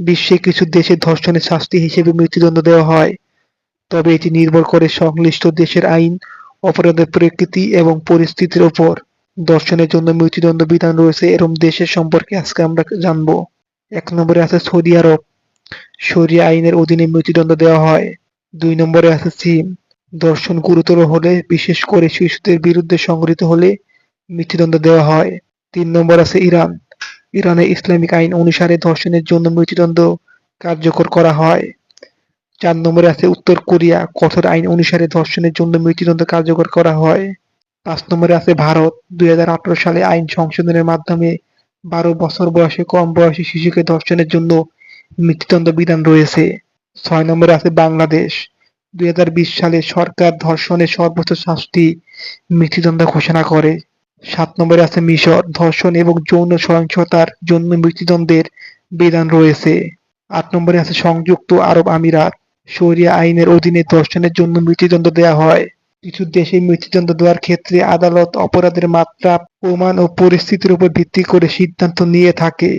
বিশ্বে কিছু দেশে ধর্ষণের শাস্তি হিসেবে মৃত্যুদণ্ড দেওয়া হয়। তবে এটি নির্ভর করে সংশ্লিষ্ট দেশের আইন, অপরাধের প্রকৃতি এবং পরিস্থিতির উপর। ধর্ষণের জন্য মৃত্যুদণ্ড বিধান রয়েছে এরকম দেশের সম্পর্কে আজকে আমরা জানব। এক নম্বরে আছে সৌদি আরব। শরিয়া আইনের অধীনে মৃত্যুদণ্ড দেওয়া হয়। দুই নম্বরে আছে চীন। ধর্ষণ গুরুতর হলে, বিশেষ করে শিশুদের বিরুদ্ধে সংঘটিত হলে মৃত্যুদণ্ড দেওয়া হয়। তিন নম্বর আছে ইরান। ইরানের ইসলামিক আইন অনুসারে ধর্ষণের জন্য মৃত্যুদণ্ড কার্যকর করা হয়। চার নম্বরে আছে উত্তর কোরিয়া। কঠোর আইন অনুসারে ধর্ষণের জন্য মৃত্যুদণ্ড কার্যকর করা হয়। পাঁচ নম্বরে আছে ভারত। দুই হাজার আঠারো সালে আইন সংশোধনের মাধ্যমে বারো বছর বয়সে কম বয়সী শিশুকে ধর্ষণের জন্য মৃত্যুদণ্ড বিধান রয়েছে। ছয় নম্বরে আছে বাংলাদেশ। দুই হাজার বিশ সালে সরকার ধর্ষণের সর্বোচ্চ শাস্তি মৃত্যুদণ্ড ঘোষণা করে। সাত নম্বরে আছে মিশর, ধর্ষণ এবং যৌন সহিংসতার জন্য মৃত্যুদণ্ডের বিধান রয়েছে। আট নম্বরে আছে সংযুক্ত আরব আমিরাত, শরিয়া আইনের অধীনে ধর্ষণের জন্য মৃত্যুদণ্ড দেওয়া হয়। কিছু দেশে মৃত্যুদণ্ড দেওয়ার ক্ষেত্রে আদালত অপরাধের মাত্রা, প্রমাণ ও পরিস্থিতির উপর ভিত্তি করে সিদ্ধান্ত নিয়ে থাকে।